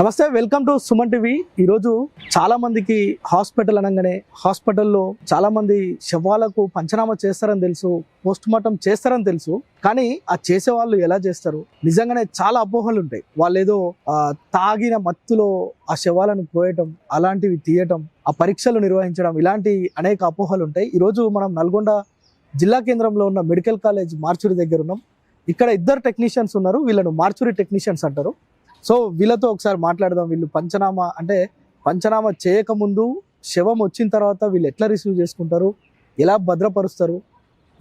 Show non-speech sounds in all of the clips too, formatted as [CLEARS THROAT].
నమస్తే welcome to Suman TV. ఈరోజు చాలా మందికి హాస్పిటల్ అనగానే హాస్పిటల్లో చాలా మంది శవాలకు పంచనామా చేస్తారని తెలుసు పోస్ట్ మార్టం చేస్తారని తెలుసు. కానీ ఆ చేసే వాళ్ళు ఎలా చేస్తారు? నిజంగానే చాలా అపోహలు ఉంటాయి. వాళ్ళు ఏదో తాగిన మత్తులో ఆ శవాలను పోయటం అలాంటివి తీయటం ఆ పరీక్షలు నిర్వహించడం ఇలాంటి అనేక అపోహలు ఉంటాయి. ఈరోజు మనం నల్గొండ జిల్లా కేంద్రంలో ఉన్న మెడికల్ కాలేజ్ మార్చురి దగ్గర ఉన్నాం. ఇక్కడ ఇద్దరు టెక్నీషియన్స్ ఉన్నారు. వీళ్ళను మార్చురి టెక్నీషియన్స్ అంటారు. సో వీళ్ళతో ఒకసారి మాట్లాడదాం. వీళ్ళు పంచనామా అంటే పంచనామా చేయకముందు శవం వచ్చిన తర్వాత వీళ్ళు ఎట్లా రిసీవ్ చేసుకుంటారు? ఎలా భద్రపరుస్తారు?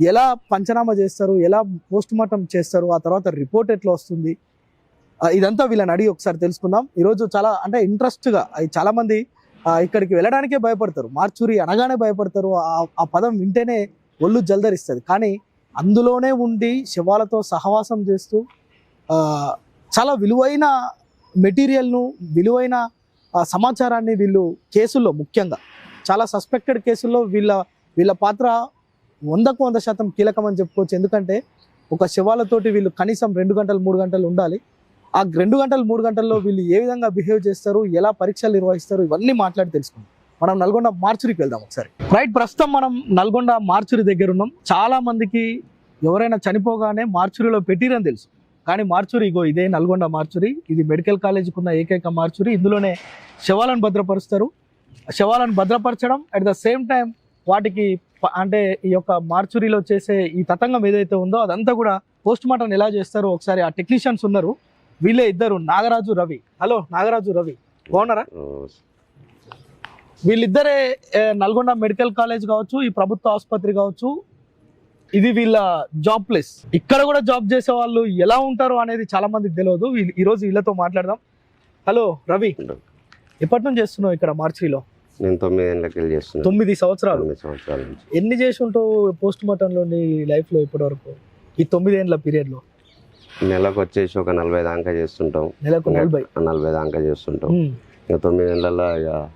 ఎలా పంచనామా చేస్తారు? ఎలా పోస్ట్ మార్టం చేస్తారు? ఆ తర్వాత రిపోర్ట్ ఎట్లా వస్తుంది? ఇదంతా వీళ్ళని అడిగి ఒకసారి తెలుసుకుందాం. ఈరోజు చాలా అంటే ఇంట్రెస్ట్గా చాలామంది ఇక్కడికి వెళ్ళడానికే భయపడతారు. మార్చురి అనగానే భయపడతారు. ఆ- పదం వింటేనే ఒళ్ళు జల్దరిస్తుంది. కానీ అందులోనే ఉండి శవాలతో సహవాసం చేస్తూ చాలా విలువైన మెటీరియల్ను విలువైన సమాచారాన్ని వీళ్ళు కేసుల్లో ముఖ్యంగా చాలా సస్పెక్టెడ్ కేసుల్లో వీళ్ళ వీళ్ళ పాత్ర వందకు వంద శాతం కీలకమని చెప్పుకోవచ్చు. ఎందుకంటే ఒక శవాలతోటి వీళ్ళు కనీసం రెండు గంటలు మూడు గంటలు ఉండాలి. ఆ రెండు గంటలు మూడు గంటల్లో వీళ్ళు ఏ విధంగా బిహేవ్ చేస్తారు ఎలా పరీక్షలు నిర్వహిస్తారు ఇవన్నీ మాట్లాడి తెలుసుకుందాం. మనం నల్గొండ మార్చురికి వెళ్దాం ఒకసారి. రైట్ ప్రస్తుతం మనం నల్గొండ మార్చురి దగ్గర ఉన్నాం. చాలా మందికి ఎవరైనా చనిపోగానే మార్చురిలో పెట్టిరని తెలుసు. కానీ మార్చురి ఇగో ఇదే నల్గొండ మార్చురి ఇది మెడికల్ కాలేజీకి ఉన్న ఏకైక మార్చురి. ఇందులోనే శవాలను భద్రపరుస్తారు. శవాలను భద్రపరచడం అట్ ద సేమ్ టైం వాటికి అంటే ఈ యొక్క మార్చురీలో చేసే ఈ తతంగం ఏదైతే ఉందో అదంతా కూడా పోస్ట్ మార్టం ఎలా చేస్తారో ఒకసారి ఆ టెక్నీషియన్స్ ఉన్నారు. వీళ్ళే ఇద్దరు నాగరాజు రవి. హలో నాగరాజు రవి. బాగున్నారా? వీళ్ళిద్దరే నల్గొండ మెడికల్ కాలేజ్ కావచ్చు ఈ ప్రభుత్వ ఆసుపత్రి కావచ్చు ఇది వీళ్ళ జాబ్ ప్లేస్ ఇక్కడ కూడా జాబ్ చేసే వాళ్ళు ఎలా ఉంటారు అనేది చాలా మందికి తెలియదు. వీళ్ళు- ఈ రోజు వీళ్ళతో మాట్లాడదాం. హలో రవి. ఎప్పటి నుంచి చేస్తున్నావు ఇక్కడ మార్చిలో? నేను తొమ్మిది ఏళ్ళకి చేస్తున్నాను తొమ్మిది సంవత్సరాలు. తొమ్మిది సంవత్సరాల నుంచి. ఎన్ని చేసి ఉంటావు పోస్ట్ మార్టం లో నీ లైఫ్లో ఇప్పటి వరకు ఈ తొమ్మిదేండ్ల పీరియడ్లో. నెలకు వచ్చేసి ఒక నలభై దాకా చేస్తుంటాం. నెలకు నలభై. నలభై దాకా చేస్తుంటాం. ఇంకా తొమ్మిది ఏళ్ళల్లో ఇక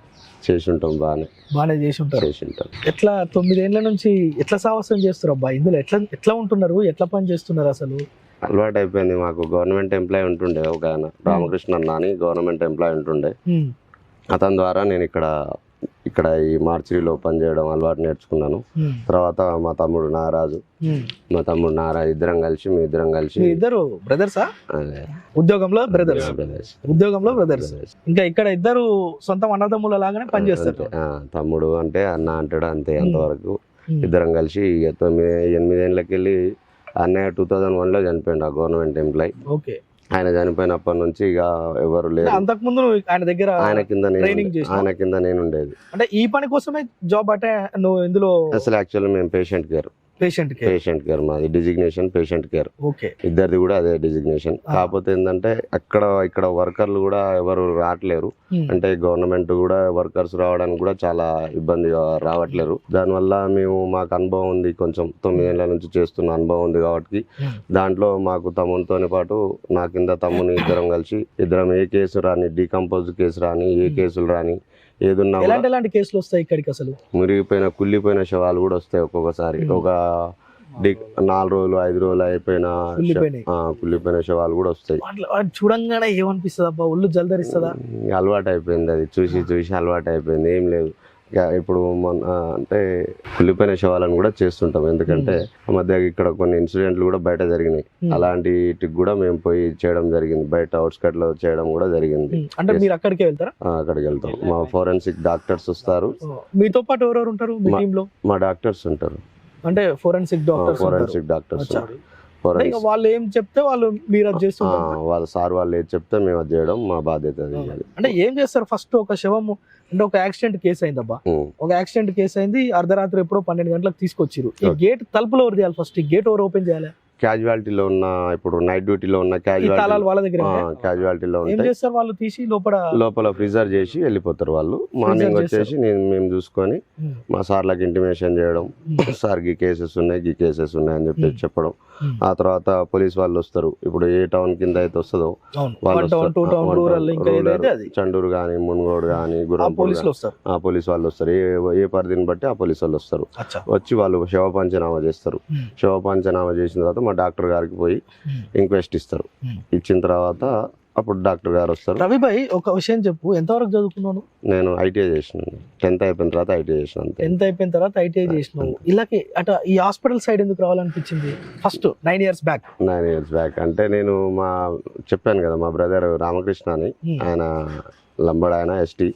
చేసి ఉంటాం బాగానే. బాగానే చేసి ఉంటారు చేసి ఉంటాం ఎట్లా తొమ్మిదేండ్ల నుంచి ఎట్లా సాహసం చేస్తారు అబ్బా? ఇందులో ఎట్లా ఎట్లా ఉంటున్నారు? ఎట్లా పని చేస్తున్నారు అసలు? అలవాటు అయిపోయింది మాకు. గవర్నమెంట్ ఎంప్లాయ్ ఉంటుండే ఒక ఆయన రామకృష్ణ అన్న అని గవర్నమెంట్ ఎంప్లాయ్ ఉంటుండే. అతని ద్వారా నేను ఇక్కడ ఇక్కడ ఈ మార్చిలో పనిచేయడం అలవాటు నేర్చుకున్నాను. తర్వాత మా తమ్ముడు నారాజు. మా తమ్ముడు నారాజు ఇద్దరం కలిసి మీ ఇద్దరం కలిసి ఇద్దరు బ్రదర్సా ఉద్యోగంలో బ్రదర్స్. ఉద్యోగంలో బ్రదర్స్. ఇంకా ఇక్కడ ఇద్దరు సొంతం అన్నదమ్ముల లాగానే పనిచేస్తారు. తమ్ముడు అంటే అన్న అంటాడు అంతే. అంతవరకు. ఇద్దరం కలిసి తొమ్మిది ఎనిమిదేళ్ళకి వెళ్ళి అన్నయ్య టూ థౌజండ్ వన్లో చనిపోయిండు ఆ గవర్నమెంట్ ఎంప్లాయ్. ఓకే. ఆయన చనిపోయినప్పటి నుంచి ఇక ఎవరు లేరు. అంతకు ముందు నువ్వు ఆయన దగ్గర ఆయన కింద చేసినావా? ఆయన కింద నేను ఉండేది. అంటే ఈ పని కోసమే జాబ్ అంటే నువ్వు ఇందులో అసలు యాక్చువల్లీ మేము పేషెంట్ కేర్ పేషెంట్కి పేషెంట్ కేర్ మాది. డిజిగ్నేషన్ పేషెంట్ కేర్ ఓకే ఇద్దరిది కూడా అదే డిజిగ్నేషన్ ఆ. కాకపోతే ఏంటంటే అక్కడ ఇక్కడ వర్కర్లు కూడా ఎవరు రావట్లేరు. ఉమ్, అంటే గవర్నమెంట్ కూడా వర్కర్స్ రావడానికి కూడా చాలా ఇబ్బంది రావట్లేరు. దానివల్ల మేము మాకు అనుభవం ఉంది కొంచెం. తొమ్మిదేళ్ళ నుంచి చేస్తున్న అనుభవం ఉంది కాబట్టి. ఉమ్. దాంట్లో మాకు తమ్మునితోని పాటు నా కింద తమ్ముని ఇద్దరం కలిసి ఇద్దరం ఏ కేసు రాని డీకంపోజ్ కేసు రాని ఏ Hmm. కేసులు రాని ఏదున్నా కూడా. ఎలాంటి ఎలాంటి కేసులు వస్తాయి ఇక్కడికి అసలు? మురిగిపోయిన కుళ్ళిపోయిన శవాలు కూడా వస్తాయి ఒక్కొక్కసారి. ఒక నాలుగు రోజులు ఐదు రోజులు అయిపోయిన కుళ్ళిపోయిన శవాలు కూడా వస్తాయి. చూడంగానే ఏమనిపిస్తుంది అబ్బా ఒళ్ళు జల్దరిస్తుందా? అలవాటు అయిపోయింది అది. చూసి చూసి అలవాటు అయిపోయింది ఏం లేదు. ఇప్పుడు మొన్న అంటే కుళ్ళిపోయిన శవాలను కూడా చేస్తుంటాం. ఎందుకంటే ఆ మధ్య ఇక్కడ కొన్ని ఇన్సిడెంట్లు కూడా బయట జరిగినాయి. ఉమ్, అలాంటికి కూడా మేము పోయి చేయడం జరిగింది. బయట అవుట్స్కట్లో చేయడం కూడా జరిగింది. ఉమ్, అంటే మీరు అక్కడికే వెళ్తారా? అక్కడికి వెళ్తాం. మా ఫోరెన్సిక్ డాక్టర్స్ వస్తారు. మీతో పాటు ఎవరెవరు ఉంటారు మీ డాక్టర్స్ ఉంటారు. అంటే ఫోరెన్సిక్ డాక్టర్స్ ఫోరెన్సిక్ డాక్టర్స్ వాళ్ళు ఏం చెప్తే వాళ్ళు మీరు అది చేస్తుంటారు. వాళ్ళ సార్ వాళ్ళు ఏది చెప్తే మేము అది చేయడం మా బాధ్యత. అంటే ఏం చేస్తారు? ఫస్ట్ ఒక శవము అంటే ఒక యాక్సిడెంట్ కేసు అయిందబ్బా. ఒక యాక్సిడెంట్ కేసు అయింది అర్ధరాత్రి ఎప్పుడో పన్నెండు గంటలకు తీసుకొచ్చిరు. ఈ. గేట్ తలుపులో ఎవరు చేయాలి ఫస్ట్ ఈ గేట్ ఎవరు ఓపెన్ చేయాలి? క్యాజువాలిటీలో ఉన్న ఇప్పుడు నైట్ డ్యూటీలో ఉన్న క్యాజువాలిటీ వాళ్ళ దగ్గర క్యాజువాలిటీలో చేస్తారు వాళ్ళు? తీసి లోపల లోపల ఫ్రీజర్ చేసి వెళ్ళిపోతారు వాళ్ళు. మార్నింగ్. వచ్చేసి నేను మేము చూసుకొని మా సార్లకు ఇంటిమేషన్ చేయడం. సార్ గీ కేసెస్ ఉన్నాయి గీ కేసెస్ ఉన్నాయి అని చెప్పి. చెప్పడం. ఆ తర్వాత పోలీస్ వాళ్ళు వస్తారు. ఇప్పుడు ఏ టౌన్ కింద అయితే వస్తుందో వాళ్ళు చండూరు కానీ మున్గోడు కానీ ఆ పోలీస్ వాళ్ళు వస్తారు. ఏ ఏ పరిధిని బట్టి ఆ పోలీస్ వాళ్ళు వస్తారు. వచ్చి వాళ్ళు శవ పంచనామా చేస్తారు. ఉమ్, శవ పంచనామా చేసిన తర్వాత మా డాక్టర్ గారికి పోయి ఉమ్, ఇంక్వెస్ట్ ఇస్తారు. ఇచ్చిన తర్వాత అప్పుడు డాక్టర్ గారు వస్తారు. రవిభాయ్ ఒక విషయం చెప్పు. ఎంతవరకు చదువుకున్నాను నేను ఐటీఐ చేసినాను. టెన్త్ అయిపోయిన తర్వాత ఐటీఐ చేసిన అంతే. టెన్త్ అయిపోయిన తర్వాత ఐటీఐ చేసినావు. ఇలాకి అట ఈ హాస్పిటల్ సైడ్ ఎందుకు రావాలనిపించింది? First nine years back. Nine years back. అంటే నేను మా చెప్పాను కదా మా బ్రదర్ రామకృష్ణ అని. ఆయన లంబడ్ ఆయన ఎస్టీ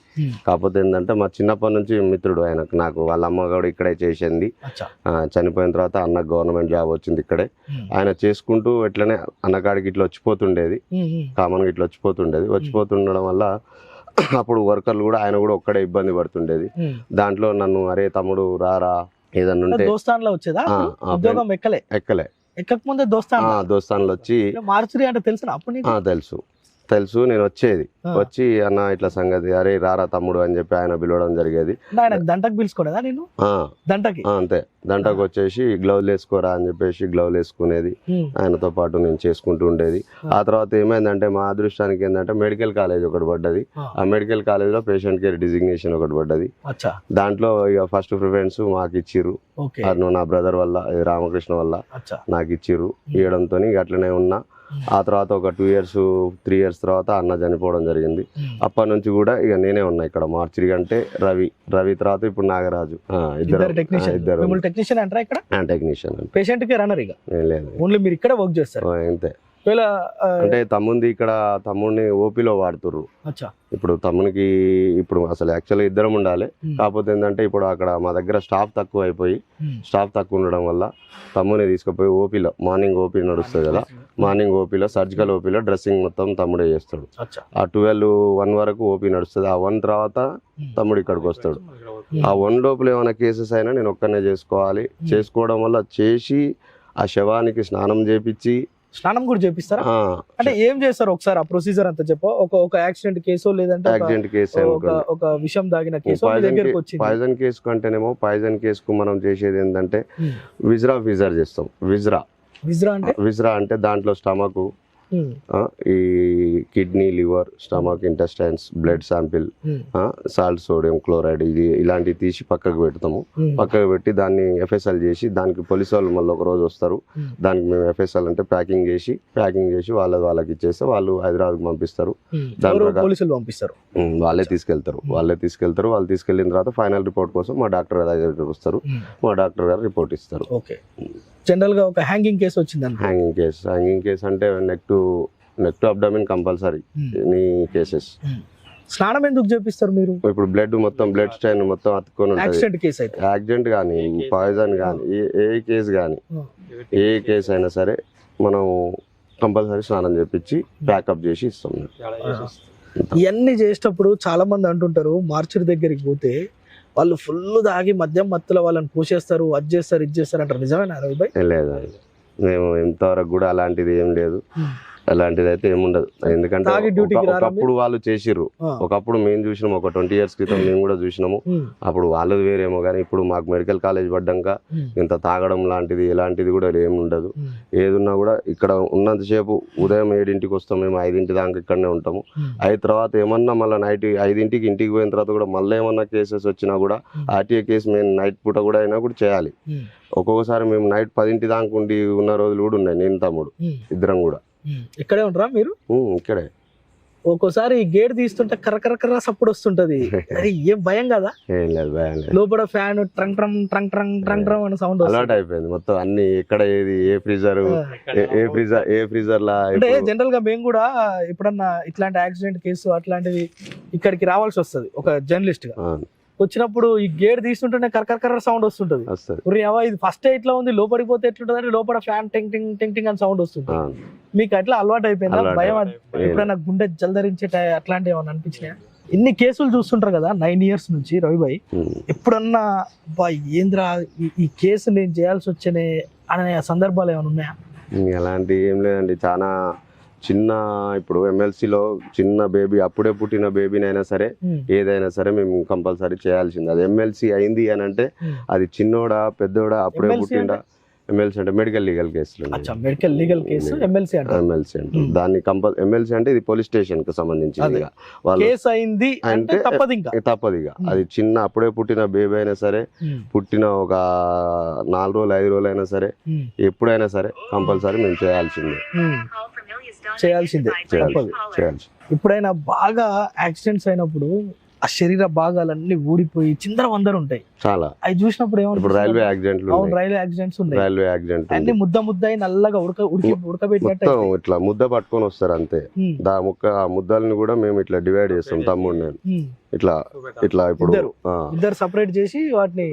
కాకపోతే ఏంటంటే మా చిన్నప్పటి నుంచి మిత్రుడు ఆయనకు నాకు వాళ్ళ అమ్మ కూడా ఇక్కడే చేసింది. చనిపోయిన తర్వాత అన్న గవర్నమెంట్ జాబ్ వచ్చింది ఇక్కడే. ఆయన చేసుకుంటూ ఎట్లనే అన్నకాడికి ఇట్లా వచ్చిపోతుండేది. కామన్గా ఇట్లా వచ్చిపోతుండేది. వచ్చిపోతుండడం వల్ల [CLEARS THROAT] అప్పుడు వర్కర్లు కూడా ఆయన కూడా ఒక్కడే ఇబ్బంది పడుతుండేది. దాంట్లో నన్ను అరే తమ్ముడు రారా ఏదన్నా ఉంటే వచ్చేదా? ఎక్కలే? ఎక్కలే. దోస్తాన్ దోస్తాన్లు? వచ్చి మార్చురి అంటే తెలుసు అప్పుడు తెలుసు. తెలుసు నేను వచ్చేది. వచ్చి అన్న ఇట్లా సంగతి అరే రారా తమ్ముడు అని చెప్పి ఆయన పిలవడం జరిగేది. దంటకు పిలుచుకోలేదా నేను దంటకి? అంతే. దంటకు వచ్చేసి గ్లౌజ్ వేసుకోరా అని చెప్పేసి గ్లౌజ్ వేసుకునేది ఆయనతో పాటు నేను చేసుకుంటూ ఉండేది. ఆ. తర్వాత ఏమైందంటే మా అదృష్టానికి ఏంటంటే మెడికల్ కాలేజ్ ఒకటి పడ్డది. ఆ. మెడికల్ కాలేజ్లో పేషెంట్ కేర్ డిజిగ్నేషన్ ఒకటి పడ్డది. దాంట్లో ఇక ఫస్ట్ ప్రిఫరెన్స్ మాకు ఇచ్చిర్రు. నా బ్రదర్ వల్ల రామకృష్ణ వల్ల నాకు ఇచ్చిర్రు. ఇవ్వడంతో అట్లనే ఉన్నా. ఆ తర్వాత ఒక టూ ఇయర్స్ త్రీ ఇయర్స్ తర్వాత అన్న చనిపోవడం జరిగింది. అప్పటి నుంచి కూడా ఇక నేనే ఉన్నా ఇక్కడ మార్చిరి అంటే రవి రవి తర్వాత ఇప్పుడు నాగరాజు. ఆ, ఇద్దరు. ఇద్దరు టెక్నీషియన్ అంటారా ఇక్కడ? టెక్నీషియన్ పేషెంట్కి రన్నర్ ఇక? లేదు. ఓన్లీ మీరు ఇక్కడ వర్క్ చేస్తారు. అంతే. అంటే తమ్ముంది ఇక్కడ తమ్ముడిని ఓపీలో వాడుతుర్రు. అచ్చా. ఇప్పుడు తమ్మునికి ఇప్పుడు అసలు యాక్చువల్గా ఇద్దరం ఉండాలి. కాకపోతే ఏంటంటే ఇప్పుడు అక్కడ మా దగ్గర స్టాఫ్ తక్కువ అయిపోయి స్టాఫ్ తక్కువ ఉండడం వల్ల తమ్ముని తీసుకుపోయి ఓపీలో మార్నింగ్ ఓపీ నడుస్తుంది కదా. మార్నింగ్ ఓపీలో సర్జికల్ ఓపీలో డ్రెస్సింగ్ మొత్తం తమ్ముడే చేస్తాడు. అచ్చా. ఆ ట్వెల్వ్ వన్ వరకు ఓపీ నడుస్తుంది. ఆ వన్ తర్వాత తమ్ముడు ఇక్కడికి వస్తాడు. ఆ వన్ లోపల ఏమైనా కేసెస్ అయినా నేను ఒక్కనే చేసుకోవాలి. చేసుకోవడం వల్ల చేసి ఆ శవానికి స్నానం చేపించి స్నానం కూడా చేపిస్తారా? అంటే ఏం చేస్తారు ఒకసారి ఆ ప్రొసీజర్ అంతా చెప్పు? ఒక ఒక యాక్సిడెంట్ కేసో లేదంటే ఒక- యాక్సిడెంట్ కేసు ఒక ఒక విషం దాగిన కేసు దగ్గరకు వచ్చింది. పాయిజన్ కేసు కంటేనేమో పాయిజన్ కేసుకు మనం చేసేది ఏంటంటే ఉమ్, విజ్రా ఫిజర్ చేస్తాం. విజ్రా. విజ్రా అంటే? విజ్రా అంటే దాంట్లో స్టమక్ ఈ kidney liver stomach intestines blood sample um, salt sodium chloride ఇది ఇలాంటివి తీసి పక్కకు పెడతాము. ఉమ్, పక్కకు పెట్టి దాన్ని ఎఫ్ఎస్ఎల్ చేసి దానికి పోలీసు వాళ్ళు మళ్ళీ ఒక రోజు వస్తారు. దానికి మేము ఎఫ్ఎస్ఎల్ అంటే ప్యాకింగ్ చేసి ప్యాకింగ్ చేసి వాళ్ళ వాళ్ళకి ఇచ్చేస్తే వాళ్ళు హైదరాబాద్కి పంపిస్తారు. పోలీసులు పంపిస్తారు? వాళ్ళే తీసుకెళ్తారు. వాళ్ళే తీసుకెళ్తారు. వాళ్ళు తీసుకెళ్ళిన తర్వాత ఫైనల్ రిపోర్ట్ కోసం మా డాక్టర్ గారి వస్తారు. మా డాక్టర్ గారు రిపోర్ట్ ఇస్తారు. ఓకే జనరల్గా ఒక హ్యాంగింగ్ కేసు వచ్చింది హ్యాంగింగ్ కేసు. హ్యాంగింగ్ కేసు అంటే neck to neck to abdomen compulsory any cases. Um. స్నానం ఎందుకు చేపిస్తారు మీరు? ఇప్పుడు బ్లడ్ మొత్తం బ్లడ్ స్టైన్ మొత్తం అతుక్కొని యాక్సిడెంట్ కేసు అయితే. యాక్సిడెంట్ కానీ పాయిజన్ కానీ ఏ ఏ కేసు కానీ ఉమ్, ఏ కేసు అయినా సరే మనం కంపల్సరీ స్నానం చేపించి ప్యాకప్ చేసి ఇస్తాం. ఇవన్నీ చేసేటప్పుడు చాలా మంది అంటుంటారు మార్చురి దగ్గరికి పోతే వాళ్ళు ఫుల్ తాగి మద్యం మత్తులో వాళ్ళని పోసేస్తారు అది చేస్తారు ఇది చేస్తారు అంటారు. నిజమేనా రవి భాయ్? లేదు మేము ఇంతవరకు కూడా అలాంటిది ఏం లేదు. అలాంటిది అయితే ఏముండదు. ఎందుకంటే ఒకప్పుడు వాళ్ళు చేసిర్రు. ఒకప్పుడు మేము చూసినాం ఒక ట్వంటీ ఇయర్స్ క్రితం మేము కూడా చూసినాము. అప్పుడు వాళ్ళది వేరేమో కానీ ఇప్పుడు మాకు మెడికల్ కాలేజ్ పడ్డాక ఇంత తాగడం లాంటిది ఎలాంటిది కూడా ఏమి ఉండదు ఉమ్, ఏదున్నా కూడా ఇక్కడ ఉన్నంతసేపు ఉదయం ఏడింటికి వస్తాం మేము ఐదింటి దాకా ఇక్కడనే ఉంటాము. అయిన తర్వాత ఏమన్నా మళ్ళీ నైట్ ఐదింటికి ఇంటికి పోయిన తర్వాత కూడా మళ్ళీ ఏమన్నా కేసెస్ వచ్చినా కూడా ఆర్టీఏ కేసు మేము నైట్ పూట కూడా అయినా కూడా చేయాలి. ఒక్కొక్కసారి మేము నైట్ పదింటి దాకా ఉండి ఉన్న రోజులు కూడా ఉన్నాయి నేను తమ్ముడు ఇద్దరం కూడా. ఇక్కడే ఉంటారా మీరు? ఇక్కడే. ఒక్కోసారి గేట్ తీస్తుంటే కరకరకర సప్పుడు వస్తుంటది. [LAUGHS] ఏం భయం కదా? లోపల ఫ్యాన్ ట్రంక్ ట్రంక్ ట్రంక్ ట్రంక్ ట్రంక్ ట్రంక్ అనే సౌండ్ అలవాటు అయిపోయింది మొత్తం అన్ని ఎక్కడ ఏది ఏ ఫ్రీజర్ ఏ ఫ్రీజర్ ఏ ఫ్రీజర్ లా అంటే జనరల్గా మేము కూడా ఎప్పుడన్నా ఇట్లాంటి యాక్సిడెంట్ కేసు అట్లాంటివి ఇక్కడికి రావాల్సి వస్తది ఒక జర్నలిస్ట్గా. వచ్చినప్పుడు ఈ గేట్ తీస్తుంటేనే కరకరకర సౌండ్ వస్తుంటది. ఇది ఫస్ట్ ఇట్లా ఉంది లోపలికి పోతే ఎట్లుంటది అంటే లోపల ఫ్యాన్ టింగ్ టింగ్ టింగ్ టింగ్ అని సౌండ్ వస్తుంది మీకు అట్లా అలవాటు అయిపోయిందా? భయం ఎప్పుడైనా గుండె జలధరించే అట్లాంటివి ఏమైనా అనిపించినాయా? ఇన్ని కేసులు చూస్తుంటారు కదా నైన్ ఇయర్స్ నుంచి రవిభాయ్. ఎప్పుడన్నా బా ఏంద్రా ఈ- కేసు నేను చేయాల్సి వచ్చనే అనే సందర్భాలు ఏమైనా ఉన్నాయా? ఉమ్, అలాంటి ఏం లేదండి. చాలా చిన్న ఇప్పుడు ఎమ్మెల్సీలో చిన్న బేబీ అప్పుడే పుట్టిన బేబీనైనా సరే ఉమ్, ఏదైనా సరే మేము కంపల్సరీ చేయాల్సింది. అది ఎమ్మెల్సీ అయింది అని అంటే ఉమ్. అది చిన్నోడా పెద్దోడా అప్పుడే పుట్టిండా? ఎమ్మెల్సీ అంటే మెడికల్ లీగల్ కేసులు మెడికల్ లీగల్ కేసు ఎమ్మెల్సీ అంటారు ఎమ్మెల్సీ అంటే? Hmm. దాన్ని కంపల్ ఎమ్మెల్సీ అంటే ఇది పోలీస్ స్టేషన్కి సంబంధించింది. వాళ్ళు కేసు అయింది అంటే అంటే తప్పదు ఇంకా. ఇక తప్పదు ఇక. Hmm. అది చిన్న అప్పుడే పుట్టిన బేబీ అయినా సరే పుట్టిన ఒక నాలుగు రోజులు ఐదు రోజులు అయినా సరే ఎప్పుడైనా సరే కంపల్సరీ మేము చేయాల్సిందే. చేయాల్సిందే చేయాలి తప్పదు. చేయాలి ఎప్పుడైనా బాగా యాక్సిడెంట్స్ అయినప్పుడు ఆ శరీర భాగాలన్నీ ఊడిపోయి చిందర వందరు ఉంటాయి. చాలా. అవి చూసినప్పుడు ఇప్పుడు ఏమనిపిస్తుంది? రైల్వే యాక్సిడెంట్లు అవును రైల్వే యాక్సిడెంట్స్ ఉన్నాయి. రైల్వే యాక్సిడెంట్ అన్ని. ముద్ద ముద్ద అయి నల్లగా ఉడక ఉడికి ఉడకబెట్టినట్టు. ఇట్లా ముద్ద పట్టుకొని వస్తారు అంతే. దా ముక్క ఆ ముద్దల్ని కూడా మేము ఇట్లా డివైడ్ చేస్తాం తమ్ముడు నేను. ఇట్లా ఇట్లా ఇప్పుడు ఇద్దరు. సపరేట్ చేసి వాటిని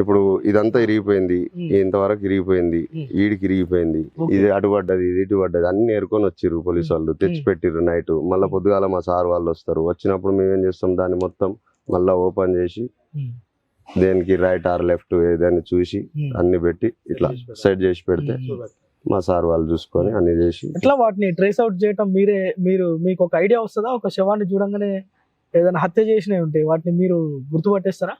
ఇప్పుడు ఇదంతా ఇరిగిపోయింది. ఇంతవరకు ఇరిగిపోయింది. ఈడికి ఇరిగిపోయింది. ఇది అటు పడ్డది ఇది ఇటు పడ్డది అన్ని ఏరుకొని వచ్చిర్రు పోలీసు వాళ్ళు తెచ్చి పెట్టిర్రు నైట్ మళ్ళీ పొద్దుగాల మా సార్ వాళ్ళు వస్తారు వచ్చినప్పుడు మేము ఏం చేస్తాం దాన్ని మొత్తం మళ్ళీ ఓపెన్ చేసి దేనికి రైట్ ఆర్ లెఫ్ట్ ఏదైనా చూసి. అన్ని పెట్టి ఇట్లా సెట్ చేసి పెడితే. మా సార్ వాళ్ళు చూసుకొని అన్ని చేసి ఎట్లా వాటిని ట్రేస్ అవుట్ చేయటం మీరే మీరు మీకు ఒక ఐడియా వస్తుందా ఒక శవాన్ని చూడంగానే ఏదైనా హత్య చేసినవి ఉంటాయి వాటిని మీరు గుర్తుపట్టేస్తారా?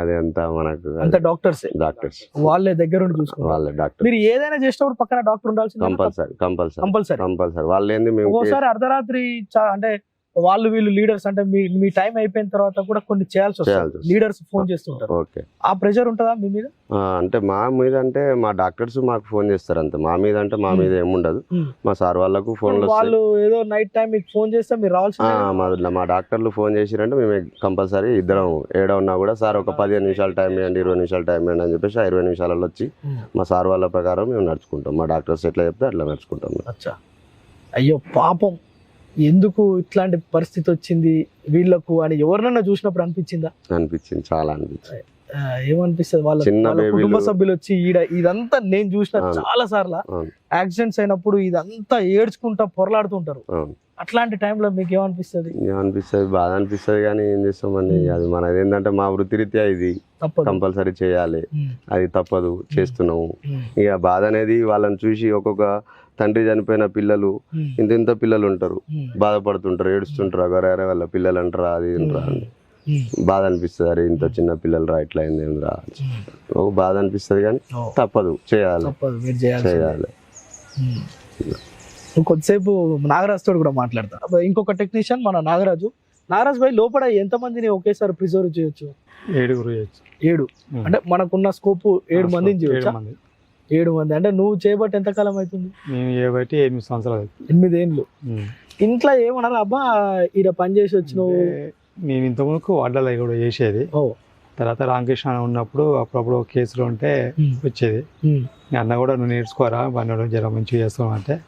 అదే అంతా మనకు అంత డాక్టర్స్? డాక్టర్స్. వాళ్ళే దగ్గర ఉండి చూసుకుంటారు. వాళ్ళే డాక్టర్ మీరు ఏదైనా చేసినప్పుడు పక్కన డాక్టర్ ఉండాల్సింది కంపల్సరీ కంపల్సరీ. కంపల్సరీ. కంపల్సరీ. వాళ్ళు ఏంది మేము ఒక్కోసారి అర్ధరాత్రి అంటే వాళ్ళు వీళ్ళు లీడర్స్ అంటే మీ మీ టైం అయిపోయిన తర్వాత కూడా కొన్ని చేయాల్సి వస్తుంది. లీడర్స్ ఫోన్ చేస్తుంటారు. ఓకే. ఆ ప్రెషర్ ఉంటుందా మీ మీద? అంటే మా మీద అంటే మా డాక్టర్స్ మాకు ఫోన్ చేస్తారు అంతే. మా మీద అంటే మా మీద ఏముండదు. Hmm. మా సార్ వాళ్ళకు ఫోన్లు వస్తాయి వాళ్ళు ఏదో నైట్ టైం మీకు ఫోన్ చేస్తే మీరు ఆ, రావాల్సిందే మా డాక్టర్లు ఫోన్ చేసిరంటే మేము కంపల్సరీ ఇద్దరం ఏడ ఉన్నా కూడా సార్ ఒక పదిహేను నిమిషాలు టైం ఇవ్వండి ఇరవై నిమిషాలు టైం ఇవ్వండి అని చెప్పేసి ఇరవై నిమిషాలలో వచ్చి Hmm. మా సార్ వాళ్ళ ప్రకారం మేము నడుచుకుంటాం. మా డాక్టర్స్ ఎట్లా చెప్తే అట్లా నడుచుకుంటాం. అచ్చా. అయ్యో పాపం. ఎందుకు ఇట్లాంటి పరిస్థితి వచ్చింది వీళ్ళకు అని ఎవరినన్నా చూసినప్పుడు అనిపించిందా? అనిపించింది చాలా అనిపించింది. ఏమనిపిస్తుంది? వాళ్ళ కుటుంబ సభ్యులు వచ్చి ఈడ ఇదంతా నేను చూసిన. చాలా సార్లు. యాక్సిడెంట్స్ అయినప్పుడు ఇదంతా ఏడ్చుకుంటా పొరలాడుతుంటారు. అట్లాంటి టైంలో మీకు ఏమనిపిస్తుంది? ఏం అనిపిస్తుంది బాధ అనిపిస్తుంది కానీ ఏం చేస్తామండి Hmm. అది మనది ఏంటంటే మా వృత్తిరీత్యా ఇది. తప్పదు. కంపల్సరీ చేయాలి. అది తప్పదు. చేస్తున్నాము. ఇక బాధ అనేది వాళ్ళని చూసి ఒక్కొక్క తండ్రి చనిపోయిన పిల్లలు ఇంత ఇంత పిల్లలు ఉంటారు. బాధపడుతుంటారు ఏడుస్తుంటారు అగరే వాళ్ళ పిల్లలు అంటారా? అది ఏంట్రా అని. బాధ అనిపిస్తుంది అరే ఇంత చిన్న పిల్లలు రా ఇట్లా అయింది. ఒక బాధ అనిపిస్తుంది కానీ తప్పదు చేయాలి. చేయాలి. కొద్దిసేపు నాగరాజ్ తోడు కూడా మాట్లాడతా. అబ్బా, ఇంకొక టెక్నీషియన్ మన నాగరాజు. నాగరాజ్ భాయ్ లోపల ఎంత మందిని ఒకేసారి ప్రిజర్వ్ చేయొచ్చు? ఏడుగురు చేయొచ్చు. ఏడు. అంటే మనకున్న స్కోప్ ఏడు మందిని ఏడు చేయొచ్చా? మంది. ఏడు మంది. అంటే నువ్వు చేయబట్టి ఎంత కాలం అవుతుంది? మేము ఏబట్టి ఎనిమిది సంవత్సరాలు. ఎనిమిది ఉమ్. ఇంట్లో ఏమన్నారు? అబ్బా ఈడ పని చేసి వచ్చినావు. అంటే నేను ఇంతకుముందుకు వడ్డల కూడా చేసేది. తర్వాత రామకృష్ణ ఉన్నప్పుడు అప్పుడప్పుడు కేసులు ఉంటే వచ్చేది. అన్న కూడా నువ్వు నేర్చుకోరా? బండి జర మంచిగా చేస్తావు అంటే.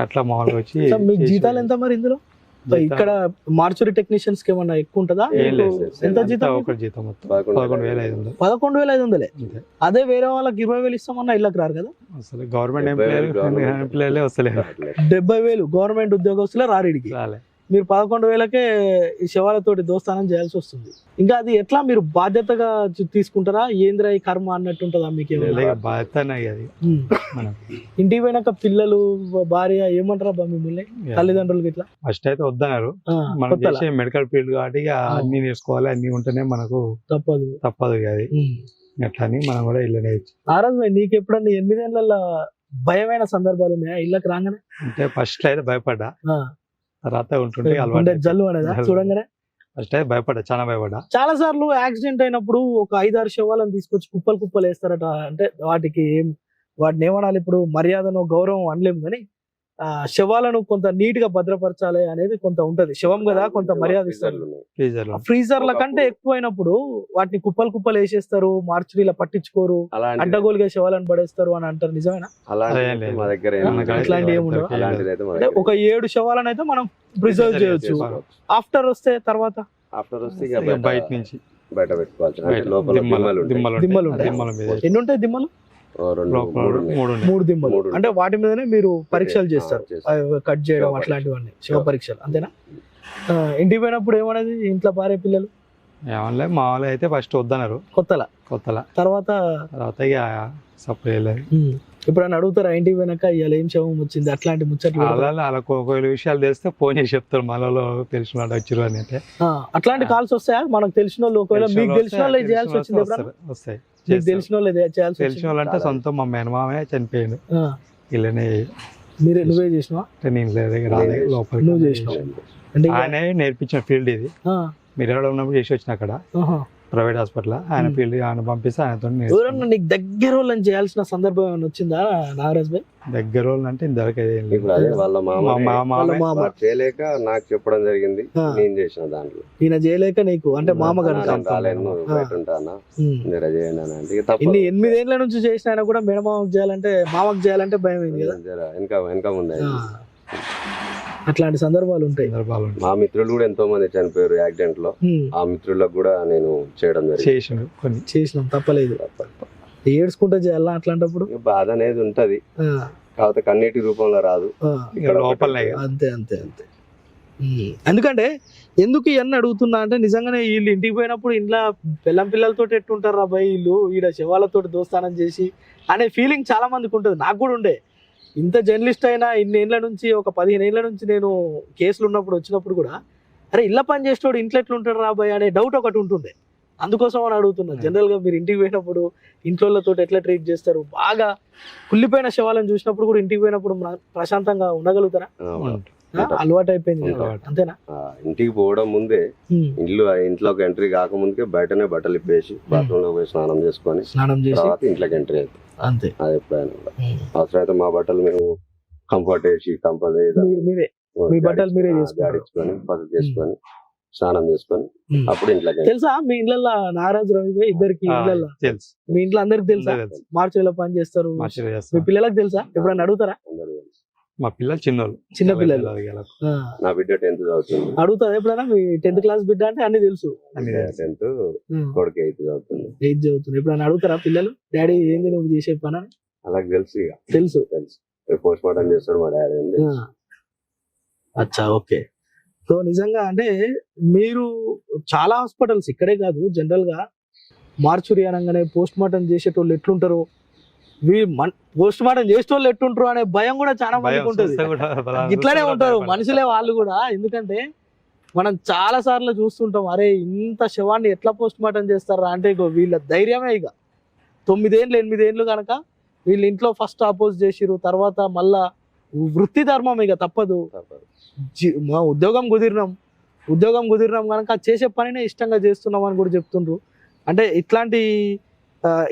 అట్లా మామూలుగా వచ్చి. జీతాలు ఎంత మరి ఇందులో? ఇక్కడ మార్చురీ టెక్నీషియన్స్కి ఏమన్నా ఎక్కువ ఉంటుందా. ఎంత జీతం జీతం మొత్తం. పదకొండు వేల ఐదు వందలు. పదకొండు వేల ఐదు వందలే? అంతే. అదే వేరే వాళ్ళకి ఇరవై వేలు ఇస్తామన్నా ఇళ్ళకి రారు కదా? అసలు గవర్నమెంట్ డెబ్బై వేలు ఎంప్లాయర్ గవర్నమెంట్ ఎంప్లాయర్లే వస్తలేరు. డెబ్బై వేలు గవర్నమెంట్ ఉద్యోగస్తులే రారీడికి రాలే. మీరు పదకొండు వేలకే ఈ శవాలతోటి దోస్తానం చేయాల్సి వస్తుంది. ఇంకా అది ఎట్లా మీరు బాధ్యతగా తీసుకుంటారా? ఏంద్రా ఈ కర్మ అన్నట్టు ఉంటుందా మీకు బాధ్యత అది. ఇంటికి పోయినాక పిల్లలు భార్య ఏమంటారా బా మిమ్మల్ని? తల్లిదండ్రులకి ఇట్లా ఫస్ట్ అయితే వద్దన్నారు. ఆ, మనం? చేసే మెడికల్ ఫీల్డ్ కాబట్టి అన్ని నేర్చుకోవాలి అన్ని ఉంటేనే మనకు తప్పదు. తప్పదు అది. అట్లా అని మనం కూడా ఇల్లు నేర్చు నారాజ్ భాయ్ నీకు ఎప్పుడన్నా ఎనిమిదేళ్ళ భయమైన సందర్భాలు ఉన్నాయా? ఇళ్ళకి రాగానే? అంటే ఫస్ట్ అయితే భయపడ్డా. ఆ. తర్వాత ఉంటుంటే అలవాటు జల్లు అనేదా. చూడంగానే? ఫస్ట్ భయపడ్డా చాలా భయపడ్డా. చాలా సార్లు యాక్సిడెంట్ అయినప్పుడు ఒక ఐదారు శవాలను తీసుకొచ్చి కుప్పలు కుప్పలు వేస్తారట. అంటే వాటికి ఏం వాటిని ఏమనాలి ఇప్పుడు? మర్యాదను గౌరవం అనలేము కానీ శవాలను కొంత నీట్గా భద్రపరచాలి అనేది కొంత ఉంటది. శవం కదా కొంత మర్యాద ఇస్తారు. ఫ్రీజర్లో ఫ్రీజర్ల కంటే ఎక్కువైనప్పుడు వాటిని కుప్పలు కుప్పలు వేసేస్తారు మార్చురీలా పట్టించుకోరు అడ్డగోలుగా శవాలను పడేస్తారు అని అంటారు. నిజమేనా? ఒక ఏడు శవాలను అయితే మనం ప్రిజర్వ్ చేయొచ్చు. ఆఫ్టర్ వస్తే తర్వాత? ఆఫ్టర్ వస్తే బయట నుంచి. బయట పెట్టుకోవాల్సిన దిమ్మలు ఉంటాయి. ఎన్ని ఉంటాయి దిమ్మలు? మూడు దిమ్మలు. అంటే వాటి మీదనే మీరు పరీక్షలు చేస్తారు. కట్ చేయడం అట్లాంటివన్నీ శివ. పరీక్షలు అంతేనా? ఇంటికి పోయినప్పుడు ఏమనేది ఇంట్లో భార్య పిల్లలు? ఏమన్నా మా వాళ్ళు అయితే ఫస్ట్ వద్దన్నారు. కొత్తల? కొత్తలా. తర్వాత? తర్వాత ఇక సప్లై ఎప్పుడైనా అడుగుతారా ఇంటికి పోయినాక ఇవాళ ఏం శవం వచ్చింది? అట్లాంటి ముచ్చట్లు? అలా వాళ్ళకు ఒకవేళ విషయాలు తెలిస్తే ఫోన్ చేసి చెప్తారు మనలో తెలిసిన వాళ్ళు వచ్చారు అని అంటే. అట్లాంటి కాల్స్ వస్తాయా? మనకు తెలిసిన వాళ్ళు ఒకవేళ మీకు తెలిసిన వాళ్ళు చేయాల్సి వచ్చింది వస్తాయి. తెలిసిన వాళ్ళు చేయాల్సి తెలిసిన వచ్చింది. వాళ్ళు అంటే సొంతం మా మేనమామే చనిపోయిండు. ఆ, ఇల్లనే మీరే నువ్వే చేసినావా? నేను లేదు రాలే లోపలికి నువ్వు చేసినావు. అంటే ఆయన నేర్పించిన ఫీల్డ్ ఇది. మీరు ఎక్కడ ఉన్నప్పుడు చేసి వచ్చిన అక్కడ. Private hospital? ఆయన. ఫీల్డ్ ఆయన పంపిస్తే ఆయనతో ఎవరన్నా నీకు దగ్గర వాళ్ళని చేయాల్సిన సందర్భం ఏమైనా వచ్చిందా నాగరాజ్ భాయ్? దగ్గర వాళ్ళు అంటే. ఇప్పుడు అదే వాళ్ళ మామ వాళ్ళ మామ. మామ చేయలేక నాకు చెప్పడం జరిగింది. నేను చేసిన దాంట్లో. ఈయన చేయలేక నీకు అంటే మామ. ఇన్ని ఎనిమిదేళ్ళ నుంచి చేసిన ఆయన కూడా మేడమామకు చేయాలంటే మామకు చేయాలంటే భయం కదా. వెనక వెనక ముందే. అట్లాంటి సందర్భాలు ఉంటాయి. మా మిత్రులు కూడా ఎంతో మంది చనిపోయారు యాక్సిడెంట్లో. ఆ మిత్రులకు కూడా నేను చేయడం జరిగింది. చేసినాం తప్పలేదు. ఏడ్చుకుంటే చేయాలా అట్లాంటప్పుడు? బాధ అనేది ఉంటది. కాకపోతే కన్నీటి రూపంలో రాదు. అంతే అంతే అంతే. ఎందుకంటే ఎందుకు ఇవన్నీ అడుగుతున్నా అంటే నిజంగానే వీళ్ళు ఇంటికి పోయినప్పుడు ఇంట్లో పిల్లం పిల్లలతో ఎట్టుంటారు రా వీళ్ళు? ఈడ శవాలతో దోస్తానం చేసి అనే ఫీలింగ్ చాలా మందికి ఉంటుంది. నాకు కూడా ఉండే. ఇంత జర్నలిస్ట్ అయినా ఇన్ని ఏళ్ళ నుంచి ఒక పదిహేను ఏళ్ళ నుంచి నేను కేసులు ఉన్నప్పుడు వచ్చినప్పుడు కూడా అరే ఇళ్ళ పని చేసేవాడు ఇంట్లో ఎట్లుంటాడు రా భయ్ అనే డౌట్ ఒకటి ఉంటుండే. అందుకోసం అని అడుగుతున్నా. జనరల్గా మీరు ఇంటికి పోయినప్పుడు ఇంట్లో ఎట్లా ట్రీట్ చేస్తారు? బాగా కుళ్ళిపోయిన శవాలను చూసినప్పుడు కూడా ఇంటికి పోయినప్పుడు ప్రశాంతంగా ఉండగలుగుతారా? అలవాటు అయిపోయింది. అంతేనా? ఇంటికి పోవడం ముందే. ఇల్లు ఇంట్లోకి ఎంట్రీ కాకముందుకే బయటనే బట్టలు ఇప్పేసి బాత్రూమ్లో పోయి స్నానం చేసుకొని స్నానం చేసి తర్వాత ఇంట్లోకి ఎంట్రీ అవుతాం అంతే. అది ఎప్పుడైనా కూడా. అవసరమైతే మా బట్టలు మేము కంఫర్ట్ వేసి కంపల్ మీరు- మీరే. మీ బట్టలు మీరే. జాడించుకొని పసుపు చేసుకొని స్నానం చేసుకొని. అప్పుడు ఇంట్లోకి తెలుసా? మీ ఇళ్ళల్లో నారాజు రవి ఇద్దరికి ఇళ్ళల్లో. తెలుసు. మీ ఇంట్లో అందరికి తెలుసా. మార్చిలో పని చేస్తారు. మీ పిల్లలకు తెలుసా? ఎప్పుడన్నా అడుగుతారా? అందరూ తెలుసు. మా పిల్లలు చిన్నోళ్ళు. చిన్న పిల్లలు. నా బిడ్డ టెన్త్ చదువుతుంది. అడుగుతారా ఎప్పుడైనా? మీ టెన్త్ క్లాస్ బిడ్డ అంటే అన్ని తెలుసు. టెన్త్ కొడుకు ఎయిత్ చదువుతుంది. ఎయిత్ చదువుతుంది. ఎప్పుడన్నా అడుగుతారా పిల్లలు? డాడీ ఏంది నువ్వు చేసే పని? అలాగే తెలుసు ఇక. తెలుసు. తెలుసు. పోస్ట్ మార్టం చేస్తాడు మా డాడీ. అచ్చా ఓకే. సో నిజంగా అంటే మీరు చాలా హాస్పిటల్స్ ఇక్కడే కాదు జనరల్గా మార్చురి అనగానే పోస్ట్ మార్టం చేసేటోళ్ళు ఎట్లుంటారు? పోస్ట్ మార్టం చేసేటోళ్ళు ఎట్లుంటారు అనే భయం కూడా చాలా మందికి ఉంటుంది. ఇట్లానే ఉంటారు మనుషులే వాళ్ళు కూడా. ఎందుకంటే మనం చాలా సార్లు చూస్తుంటాం అరే ఇంత శవాన్ని ఎట్లా పోస్ట్ మార్టం చేస్తారా అంటే ఇగో వీళ్ళ ధైర్యమే ఇక తొమ్మిదేళ్ళు ఎనిమిదేళ్ళు కనుక వీళ్ళ ఇంట్లో ఫస్ట్ అపోజ్ చేసిరు తర్వాత మళ్ళా వృత్తి ధర్మం ఇక తప్పదు. మా ఉద్యోగం కుదిరినాం ఉద్యోగం కుదిరినాం కనుక చేసే పనినే ఇష్టంగా చేస్తున్నాం అని కూడా చెప్తుండ్రు. అంటే ఇట్లాంటి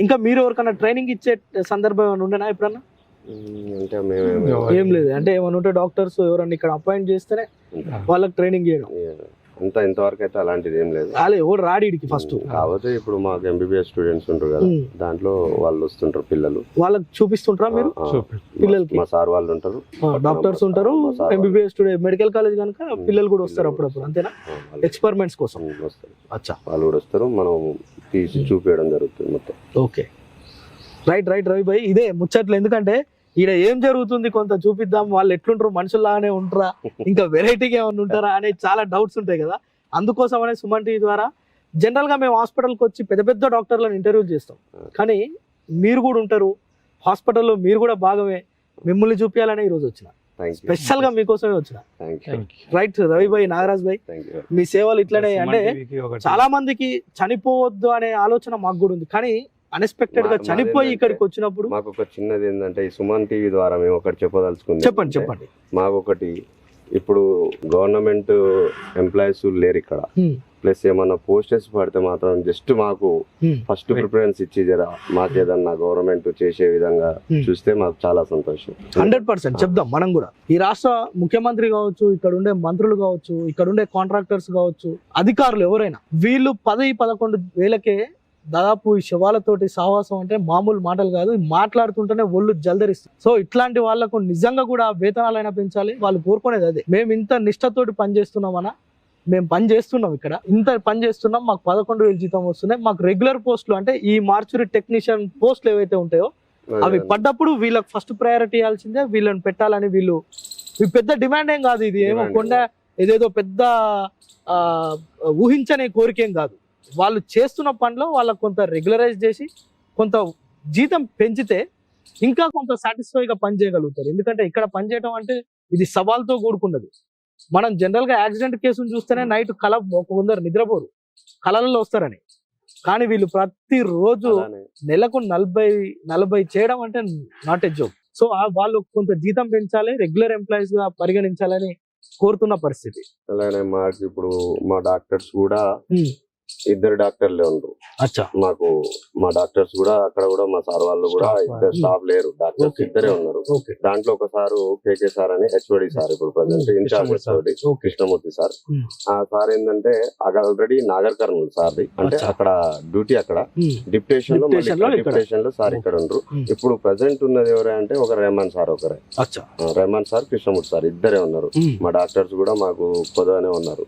ఇంకా మీరు ఎవరికైనా ట్రైనింగ్ ఇచ్చే సందర్భం ఏమైనా ఉండేనా ఎప్పుడన్నా? అంటే మేము ఏం లేదు. అంటే ఏమైనా ఉంటే డాక్టర్స్ ఎవరన్నా ఇక్కడ అపాయింట్ చేస్తేనే వాళ్ళకి ట్రైనింగ్ చేయడం. అంత ఇంతవరకు అయితే అలాంటిది ఏం లేదు. అలా ఎవరు రాడికి ఫస్ట్ కాకపోతే ఇప్పుడు మాకు ఎంబీబీఎస్ స్టూడెంట్స్ ఉంటారు కదా దాంట్లో వాళ్ళు వస్తుంటారు పిల్లలు. వాళ్ళకి చూపిస్తుంటారా మీరు? పిల్లలకి? మా సార్ వాళ్ళు ఉంటారు. డాక్టర్స్ ఉంటారు. ఎంబీబీఎస్ స్టూడెంట్ మెడికల్ కాలేజ్ కనుక పిల్లలు కూడా వస్తారు అప్పుడప్పుడు అంతేనా? ఎక్స్పెరిమెంట్స్ కోసం. వస్తారు. అచ్చా. వాళ్ళు కూడా వస్తారు మనం తీసి చూపించడం జరుగుతుంది మొత్తం. Okay. Right right Ravi bhai ఇదే ముచ్చట్లు. ఎందుకంటే ఈడ ఏం జరుగుతుంది కొంత చూపిద్దాం. వాళ్ళు ఎట్లుంటారు? మనుషుల్లాగానే ఉంటారా? ఇంకా వెరైటీగా ఏమైనా ఉంటారా? అనే చాలా డౌట్స్ ఉంటాయి కదా. అందుకోసం అనే సుమన్ టీవీ ద్వారా జనరల్గా మేము హాస్పిటల్కి వచ్చి పెద్ద పెద్ద డాక్టర్లను ఇంటర్వ్యూ చేస్తాం. కానీ మీరు కూడా ఉంటారు. హాస్పిటల్లో మీరు కూడా భాగమే. మిమ్మల్ని చూపించాలనే ఈరోజు వచ్చిన. స్పెషల్గా మీకోసమే వచ్చిన. రైట్ రవి భాయ్ నాగరాజ్ భాయ్ మీ సేవలు ఇట్లనే అంటే చాలా మందికి చనిపోవద్దు అనే ఆలోచన మాకు కూడా ఉంది. కానీ అన్ఎక్స్పెక్టెడ్గా చనిపోయి ఇక్కడికి వచ్చినప్పుడు? మాకు ఒక చిన్నది ఏంటంటే ఈ సుమన్ టీవీ ద్వారా మేము ఒకటి చెప్పదలుచుకుంది చెప్పండి చెప్పండి. మాకు ఒకటి ఇప్పుడు గవర్నమెంట్ ఎంప్లాయీస్ లేరు ఇక్కడ. ప్లస్ ఏమన్నా పోస్టర్స్ పడితే మాత్రం జస్ట్ మాకు. ఫస్ట్ ప్రిఫరెన్స్ ఇచ్చి జర మాకేదన్నా గవర్నమెంట్ చేసే విధంగా. చూస్తే మాకు చాలా సంతోషం. Hundred percent. చెప్దాం మనం కూడా. ఈ రాష్ట్ర ముఖ్యమంత్రి కావచ్చు ఇక్కడ ఉండే మంత్రులు కావచ్చు ఇక్కడ ఉండే కాంట్రాక్టర్స్ కావచ్చు అధికారులు ఎవరైనా వీళ్ళు పది పదకొండు వేలకే దాదాపు ఈ శవాలతోటి సావాసం అంటే మామూలు మాటలు కాదు మాట్లాడుతుంటేనే ఒళ్ళు జల్దరిస్తుంది. సో ఇట్లాంటి వాళ్ళకు నిజంగా కూడా వేతనాలైనా పెంచాలి వాళ్ళు కోరుకునేది అదే. మేము ఇంత నిష్టతోటి పని చేస్తున్నామన్నా మేము పని చేస్తున్నాం ఇక్కడ. ఇంత పని చేస్తున్నాం మాకు పదకొండు వేలు జీతం వస్తున్నాయి. మాకు రెగ్యులర్ పోస్టులు అంటే ఈ మార్చురీ టెక్నీషియన్ పోస్టులు ఏవైతే ఉంటాయో అవి పడ్డప్పుడు వీళ్ళకి ఫస్ట్ ప్రయారిటీ ఇవ్వాల్సిందే. వీళ్ళని పెట్టాలని వీళ్ళు పెద్ద డిమాండ్ ఏం కాదు ఇది. ఏమో కొండ ఏదేదో పెద్ద ఆ, ఊహించని కోరికేం కాదు. వాళ్ళు చేస్తున్న పనిలో వాళ్ళకి కొంత రెగ్యులరైజ్ చేసి కొంత జీతం పెంచితే ఇంకా కొంత సాటిస్ఫైగా పని చేయగలుగుతారు. ఎందుకంటే ఇక్కడ పని చేయడం అంటే ఇది సవాల్తో కూడుకున్నది. మనం జనరల్గా యాక్సిడెంట్ కేసును చూస్తేనే నైట్ కల కొందరు నిద్రపోరు. కళలలో వస్తారని. కానీ వీళ్ళు ప్రతిరోజు నెలకు నలభై నలభై చేయడం అంటే నాట్ ఎ జోక్ సో వాళ్ళు కొంత జీతం పెంచాలి రెగ్యులర్ ఎంప్లాయీస్గా పరిగణించాలని కోరుతున్న పరిస్థితి. అలానే మాకు ఇప్పుడు మా డాక్టర్స్ కూడా ఇద్దరు డాక్టర్లే ఉండరు. మాకు మా డాక్టర్స్ కూడా అక్కడ కూడా మా సార్ వాళ్ళు కూడా ఇద్దరు స్టాఫ్ లేరు. డాక్టర్స్. ఇద్దరే ఉన్నారు. దాంట్లో ఒక సారు కేకే సార్ అని హెచ్ఓడి సార్ ఇప్పుడు present incharge HOD okay. Krishnamurthy sir. ఆ సార్ ఏంటంటే ఆల్రెడీ నాగర్ కర్నూలు సార్ది. అంటే. అక్కడ డ్యూటీ అక్కడ. డిప్టేషన్లో Dictation లో ఇక్కడ. డిప్టేషన్లో సార్ ఇక్కడ ఉండరు. ఇప్పుడు ప్రజెంట్ ఉన్నది ఎవరే అంటే ఒక రెహమాన్ సార్ ఒకరే. రెహమాన్ సార్ కృష్ణమూర్తి సార్ ఇద్దరే ఉన్నారు. మా డాక్టర్స్ కూడా మాకు పొదవనే ఉన్నారు.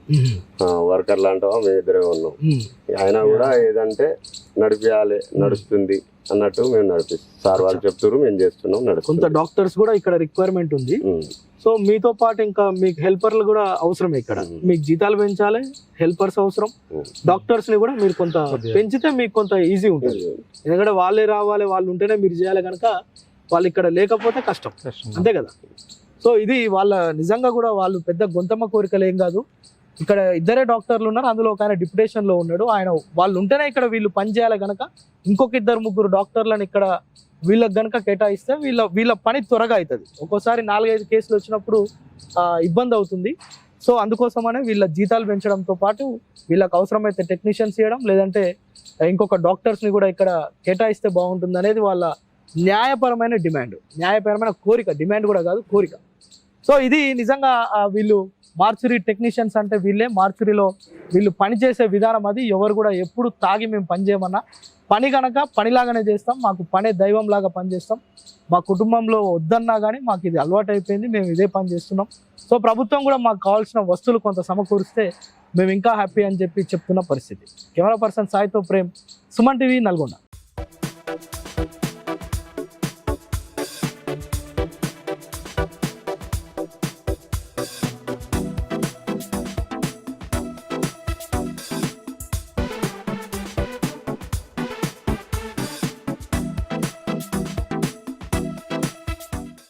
వర్కర్ లాంటివా మేము ఇద్దరే ఉన్నాం. ఆయన కూడా ఏదంటే నడిపియాలి నడుస్తుంది అన్నట్టు మేము నడిపిస్తాం. సార్ వాళ్ళు చెప్తారు మేము చేస్తున్నాం కొంత నడుస్తుంది డాక్టర్స్ కూడా ఇక్కడ రిక్వైర్మెంట్ ఉంది. ఉమ్. సో మీతో పాటు ఇంకా మీకు హెల్పర్లు కూడా అవసరం ఇక్కడ. Mhm. మీకు జీతాలు పెంచాలి హెల్పర్స్ అవసరం. ఉమ్. డాక్టర్స్ని కూడా మీరు కొంత. పెంచితే మీకు కొంత ఈజీ ఉంటుంది. ఎందుకంటే వాళ్ళే రావాలి వాళ్ళు ఉంటేనే మీరు చేయాలి కనుక వాళ్ళు ఇక్కడ లేకపోతే కష్టం. కష్టం. అంతే కదా? సో ఇది వాళ్ళ నిజంగా కూడా వాళ్ళు పెద్ద గొంతమ్మ కోరికలు ఏం కాదు. ఇక్కడ ఇద్దరే డాక్టర్లు ఉన్నారు. అందులో ఒక ఆయన డిప్యుటేషన్లో ఉన్నాడు. ఆయన వాళ్ళు ఉంటేనే ఇక్కడ వీళ్ళు పని చేయాలి ఇంకొక ఇద్దరు ముగ్గురు డాక్టర్లను ఇక్కడ వీళ్ళకి కనుక కేటాయిస్తే వీళ్ళ వీళ్ళ పని త్వరగా అవుతుంది ఒక్కోసారి నాలుగైదు కేసులు వచ్చినప్పుడు ఇబ్బంది అవుతుంది. సో అందుకోసమనే వీళ్ళ జీతాలు పెంచడంతో పాటు వీళ్ళకి అవసరమైతే టెక్నీషియన్స్ ఇవ్వడం లేదంటే ఇంకొక డాక్టర్స్ని కూడా ఇక్కడ కేటాయిస్తే బాగుంటుంది అనేది వాళ్ళ న్యాయపరమైన డిమాండ్. న్యాయపరమైన కోరిక. డిమాండ్ కూడా కాదు కోరిక. సో ఇది నిజంగా వీళ్ళు మార్చురీ టెక్నీషియన్స్ అంటే వీళ్ళే మార్చురీలో వీళ్ళు పని చేసే విధానం అది. ఎవరు కూడా ఎప్పుడు తాగి మేము పని చేయమన్నా. పని కనుక పనిలాగానే చేస్తాం. మాకు పనే దైవంలాగా పనిచేస్తాం. మా కుటుంబంలో వద్దన్నా కానీ మాకు ఇది అలవాటు అయిపోయింది మేము ఇదే పని చేస్తున్నాం. సో ప్రభుత్వం కూడా మాకు కావాల్సిన వస్తువులు కొంత సమకూరిస్తే మేము ఇంకా హ్యాపీ అని చెప్పి చెప్తున్న పరిస్థితి. కెమెరా పర్సన్ సాయితో ప్రేమ్ సుమన్ టీవీ నల్గొండ.